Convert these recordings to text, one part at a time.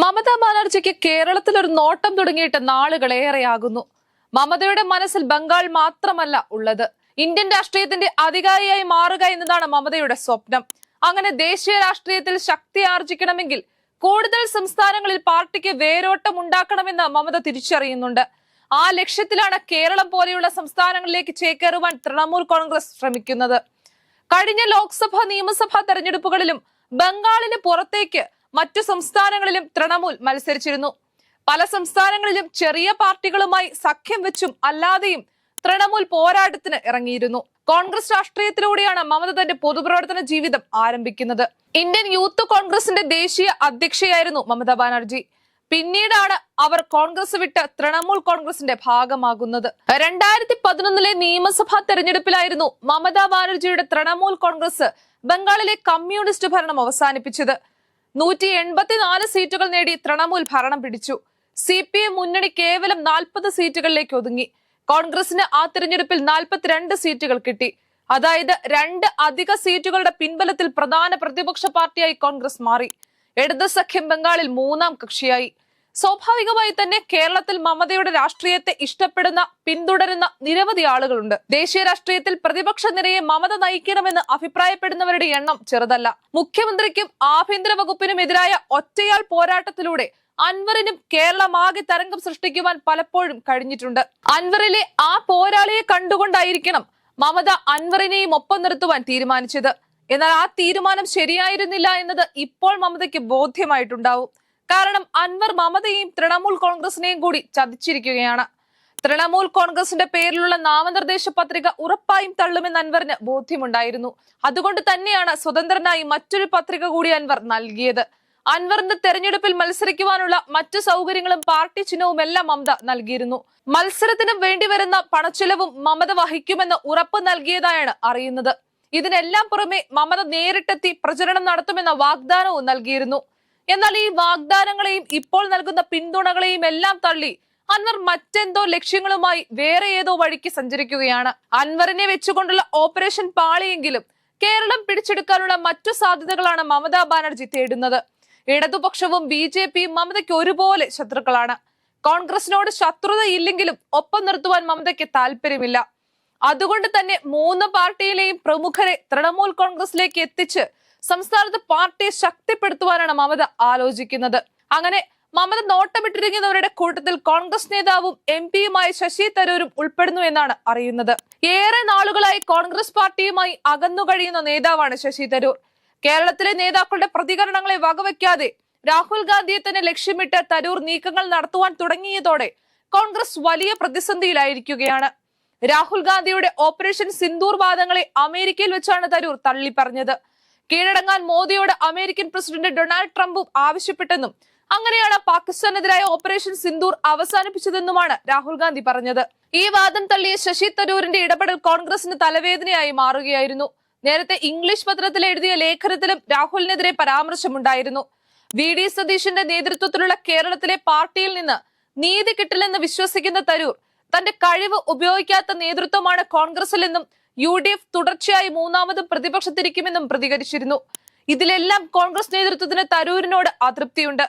മമതാ ബാനർജിക്ക് കേരളത്തിൽ ഒരു നോട്ടം തുടങ്ങിയിട്ട് നാളുകളേറെയാകുന്നു. മമതയുടെ മനസ്സിൽ ബംഗാൾ മാത്രമല്ല ഉള്ളത്. ഇന്ത്യൻ രാഷ്ട്രീയത്തിന്റെ അധികാരിയായി മാറുക എന്നതാണ് മമതയുടെ സ്വപ്നം. അങ്ങനെ ദേശീയ രാഷ്ട്രീയത്തിൽ ശക്തി ആർജിക്കണമെങ്കിൽ കൂടുതൽ സംസ്ഥാനങ്ങളിൽ പാർട്ടിക്ക് വേരോട്ടം ഉണ്ടാക്കണമെന്ന് മമത തിരിച്ചറിയുന്നുണ്ട്. ആ ലക്ഷ്യത്തിലാണ് കേരളം പോലെയുള്ള സംസ്ഥാനങ്ങളിലേക്ക് ചേക്കേറുവാൻ തൃണമൂൽ കോൺഗ്രസ് ശ്രമിക്കുന്നത്. കഴിഞ്ഞ ലോക്സഭാ നിയമസഭാ തെരഞ്ഞെടുപ്പുകളിലും ബംഗാളിന് പുറത്തേക്ക് മറ്റു സംസ്ഥാനങ്ങളിലും തൃണമൂൽ മത്സരിച്ചിരുന്നു. പല സംസ്ഥാനങ്ങളിലും ചെറിയ പാർട്ടികളുമായി സഖ്യം വെച്ചും അല്ലാതെയും തൃണമൂൽ പോരാട്ടത്തിന് ഇറങ്ങിയിരുന്നു. കോൺഗ്രസ് രാഷ്ട്രീയത്തിലൂടെയാണ് മമത തന്റെ പൊതുപ്രവർത്തന ജീവിതം ആരംഭിക്കുന്നത്. ഇന്ത്യൻ യൂത്ത് കോൺഗ്രസിന്റെ ദേശീയ അധ്യക്ഷയായിരുന്നു മമതാ ബാനർജി. പിന്നീടാണ് അവർ കോൺഗ്രസ് വിട്ട് തൃണമൂൽ കോൺഗ്രസിന്റെ ഭാഗമാകുന്നത്. രണ്ടായിരത്തി പതിനൊന്നിലെ നിയമസഭാ തെരഞ്ഞെടുപ്പിലായിരുന്നു മമതാ ബാനർജിയുടെ തൃണമൂൽ കോൺഗ്രസ് ബംഗാളിലെ കമ്മ്യൂണിസ്റ്റ് ഭരണം അവസാനിപ്പിച്ചത്. നൂറ്റി എൺപത്തിനാല് സീറ്റുകൾ നേടി തൃണമൂൽ ഭരണം പിടിച്ചു. സി പി എം മുന്നണി കേവലം നാൽപ്പത് സീറ്റുകളിലേക്ക് ഒതുങ്ങി. കോൺഗ്രസിന് ആ തിരഞ്ഞെടുപ്പിൽ നാൽപ്പത്തിരണ്ട് സീറ്റുകൾ കിട്ടി. അതായത് രണ്ട് അധിക സീറ്റുകളുടെ പിൻബലത്തിൽ പ്രധാന പ്രതിപക്ഷ പാർട്ടിയായി കോൺഗ്രസ് മാറി. ഇടത് സഖ്യം ബംഗാളിൽ മൂന്നാം കക്ഷിയായി. സ്വാഭാവികമായി തന്നെ കേരളത്തിൽ മമതയുടെ രാഷ്ട്രീയത്തെ ഇഷ്ടപ്പെടുന്ന പിന്തുടരുന്ന നിരവധി ആളുകളുണ്ട്. ദേശീയ രാഷ്ട്രീയത്തിൽ പ്രതിപക്ഷ നിരയെ മമത നയിക്കണമെന്ന് അഭിപ്രായപ്പെടുന്നവരുടെ എണ്ണം ചെറുതല്ല. മുഖ്യമന്ത്രിക്കും ആഭ്യന്തര വകുപ്പിനും എതിരായ ഒറ്റയാൾ പോരാട്ടത്തിലൂടെ അൻവറിനും കേരളമാകെ തരംഗം സൃഷ്ടിക്കുവാൻ പലപ്പോഴും കഴിഞ്ഞിട്ടുണ്ട്. അൻവറിലെ ആ പോരാളിയെ കണ്ടുകൊണ്ടായിരിക്കണം മമത അൻവറിനെയും ഒപ്പം നിർത്തുവാൻ തീരുമാനിച്ചത്. എന്നാൽ ആ തീരുമാനം ശരിയായിരുന്നില്ല എന്നത് ഇപ്പോൾ മമതയ്ക്ക് ബോധ്യമായിട്ടുണ്ടാവും. കാരണം അൻവർ മമതയെയും തൃണമൂൽ കോൺഗ്രസിനെയും കൂടി ചതിച്ചിരിക്കുകയാണ്. തൃണമൂൽ കോൺഗ്രസിന്റെ പേരിലുള്ള നാമനിർദ്ദേശ പത്രിക ഉറപ്പായും തള്ളുമെന്ന് അൻവറിന് ബോധ്യമുണ്ടായിരുന്നു. അതുകൊണ്ട് തന്നെയാണ് സ്വതന്ത്രനായി മറ്റൊരു പത്രിക കൂടി അൻവർ നൽകിയത്. അൻവറിന്റെ തെരഞ്ഞെടുപ്പിൽ മത്സരിക്കുവാനുള്ള മറ്റു സൗകര്യങ്ങളും പാർട്ടി ചിഹ്നവും എല്ലാം മമത നൽകിയിരുന്നു. മത്സരത്തിനും വേണ്ടിവരുന്ന പണച്ചെലവും മമത വഹിക്കുമെന്ന് ഉറപ്പ് നൽകിയതായാണ് അറിയുന്നത്. ഇതിനെല്ലാം പുറമെ മമത നേരിട്ടെത്തി പ്രചരണം നടത്തുമെന്ന വാഗ്ദാനവും നൽകിയിരുന്നു. എന്നാൽ ഈ വാഗ്ദാനങ്ങളെയും ഇപ്പോൾ നൽകുന്ന പിന്തുണകളെയും എല്ലാം തള്ളി അൻവർ മറ്റെന്തോ ലക്ഷ്യങ്ങളുമായി വേറെ ഏതോ വഴിക്ക് സഞ്ചരിക്കുകയാണ്. അൻവറിനെ വെച്ചുകൊണ്ടുള്ള ഓപ്പറേഷൻ പാളിയെങ്കിലും കേരളം പിടിച്ചെടുക്കാനുള്ള മറ്റു സാധ്യതകളാണ് മമതാ ബാനർജി തേടുന്നത്. ഇടതുപക്ഷവും ബി ജെ പിയും മമതയ്ക്ക് ഒരുപോലെ ശത്രുക്കളാണ്. കോൺഗ്രസിനോട് ശത്രുതയില്ലെങ്കിലും ഒപ്പം നിർത്തുവാൻ മമതയ്ക്ക് താല്പര്യമില്ല. അതുകൊണ്ട് തന്നെ മൂന്ന് പാർട്ടിയിലെയും പ്രമുഖരെ തൃണമൂൽ കോൺഗ്രസിലേക്ക് എത്തിച്ച് സംസ്ഥാനത്ത് പാർട്ടിയെ ശക്തിപ്പെടുത്തുവാനാണ് മമത ആലോചിക്കുന്നത്. അങ്ങനെ മമത നോട്ടമിട്ടിരിക്കുന്നവരുടെ കൂട്ടത്തിൽ കോൺഗ്രസ് നേതാവും എം പിയുമായ ശശി തരൂരും ഉൾപ്പെടുന്നു എന്നാണ് അറിയുന്നത്. ഏറെ നാളുകളായി കോൺഗ്രസ് പാർട്ടിയുമായി അകന്നു കഴിയുന്ന നേതാവാണ് ശശി തരൂർ. കേരളത്തിലെ നേതാക്കളുടെ പ്രതികരണങ്ങളെ വകവയ്ക്കാതെ രാഹുൽ ഗാന്ധിയെ തന്നെ ലക്ഷ്യമിട്ട് തരൂർ നീക്കങ്ങൾ നടത്തുവാൻ തുടങ്ങിയതോടെ കോൺഗ്രസ് വലിയ പ്രതിസന്ധിയിലായിരിക്കുകയാണ്. രാഹുൽ ഗാന്ധിയുടെ ഓപ്പറേഷൻ സിന്ദൂർ വാദങ്ങളെ അമേരിക്കയിൽ വെച്ചാണ് തരൂർ തള്ളി പറഞ്ഞത് കീഴടങ്ങാൻ മോദിയോട് അമേരിക്കൻ പ്രസിഡന്റ് ഡൊണാൾഡ് ട്രംപും ആവശ്യപ്പെട്ടെന്നും അങ്ങനെയാണ് പാകിസ്ഥാനെതിരായ ഓപ്പറേഷൻ സിന്ദൂർ അവസാനിപ്പിച്ചതെന്നുമാണ് രാഹുൽ ഗാന്ധി പറഞ്ഞത്. ഈ വാദം തള്ളിയ ശശി തരൂരിന്റെ ഇടപെടൽ കോൺഗ്രസിന് തലവേദനയായി മാറുകയായിരുന്നു. നേരത്തെ ഇംഗ്ലീഷ് പത്രത്തിൽ എഴുതിയ ലേഖനത്തിലും രാഹുലിനെതിരെ പരാമർശമുണ്ടായിരുന്നു. വി. ഡി. സതീശന്റെ നേതൃത്വത്തിലുള്ള കേരളത്തിലെ പാർട്ടിയിൽ നിന്ന് നീതി കിട്ടില്ലെന്ന് വിശ്വസിക്കുന്ന തരൂർ തന്റെ കഴിവ് ഉപയോഗിക്കാത്ത നേതൃത്വമാണ് കോൺഗ്രസിലെന്നും യു ഡി എഫ് തുടർച്ചയായി മൂന്നാമതും പ്രതിപക്ഷത്തിരിക്കുമെന്നും പ്രതികരിച്ചിരുന്നു. ഇതിലെല്ലാം കോൺഗ്രസ് നേതൃത്വത്തിന് തരൂരിനോട് അതൃപ്തിയുണ്ട്.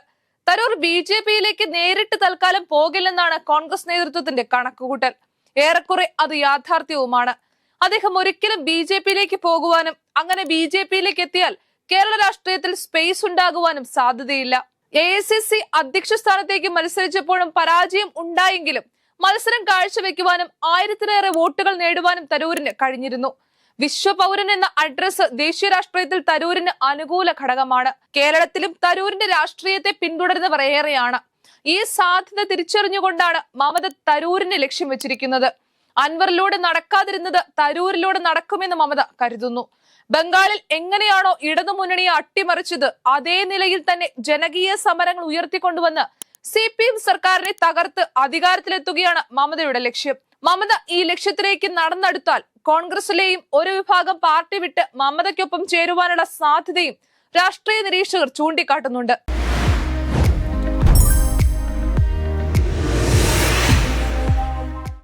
തരൂർ ബി ജെ പിയിലേക്ക് നേരിട്ട് തൽക്കാലം പോകില്ലെന്നാണ് കോൺഗ്രസ് നേതൃത്വത്തിന്റെ കണക്കുകൂട്ടൽ. ഏറെക്കുറെ അത് യാഥാർത്ഥ്യവുമാണ്. അദ്ദേഹം ഒരിക്കലും ബി ജെ പിയിലേക്ക് പോകുവാനും അങ്ങനെ ബി ജെ പിയിലേക്ക് എത്തിയാൽ കേരള രാഷ്ട്രീയത്തിൽ സ്പേസ് ഉണ്ടാകുവാനും സാധ്യതയില്ല. എ ഐ സി സി അധ്യക്ഷ സ്ഥാനത്തേക്ക് മത്സരിച്ചപ്പോഴും പരാജയം ഉണ്ടായെങ്കിലും മത്സരം കാഴ്ചവെക്കുവാനും ആയിരത്തിലേറെ വോട്ടുകൾ നേടുവാനും തരൂരിന് കഴിഞ്ഞിരുന്നു. വിശ്വപൗരൻ എന്ന അഡ്രസ് ദേശീയ രാഷ്ട്രീയത്തിൽ തരൂരിന് അനുകൂല ഘടകമാണ്. കേരളത്തിലും തരൂരിന്റെ രാഷ്ട്രീയത്തെ പിന്തുടരുന്നവർ ഏറെയാണ് ഈ സാധ്യത തിരിച്ചറിഞ്ഞുകൊണ്ടാണ് മമത തരൂരിനെ ലക്ഷ്യം വെച്ചിരിക്കുന്നത്. അൻവറിലൂടെ നടക്കാതിരുന്നത് തരൂരിലൂടെ നടക്കുമെന്ന് മമത കരുതുന്നു. ബംഗാളിൽ എങ്ങനെയാണോ ഇടതുമുന്നണിയെ അട്ടിമറിച്ചത് അതേ നിലയിൽ തന്നെ ജനകീയ സമരങ്ങൾ ഉയർത്തിക്കൊണ്ടുവന്ന് സി പി എം സർക്കാരിനെ തകർത്ത് അധികാരത്തിലെത്തുകയാണ് മമതയുടെ ലക്ഷ്യം. മമത ഈ ലക്ഷ്യത്തിലേക്ക് നടന്നെടുത്താൽ കോൺഗ്രസിലെയും ഒരു വിഭാഗം പാർട്ടി വിട്ട് മമതയ്ക്കൊപ്പം ചേരുവാനുള്ള സാധ്യതയും രാഷ്ട്രീയ നിരീക്ഷകർ ചൂണ്ടിക്കാട്ടുന്നുണ്ട്.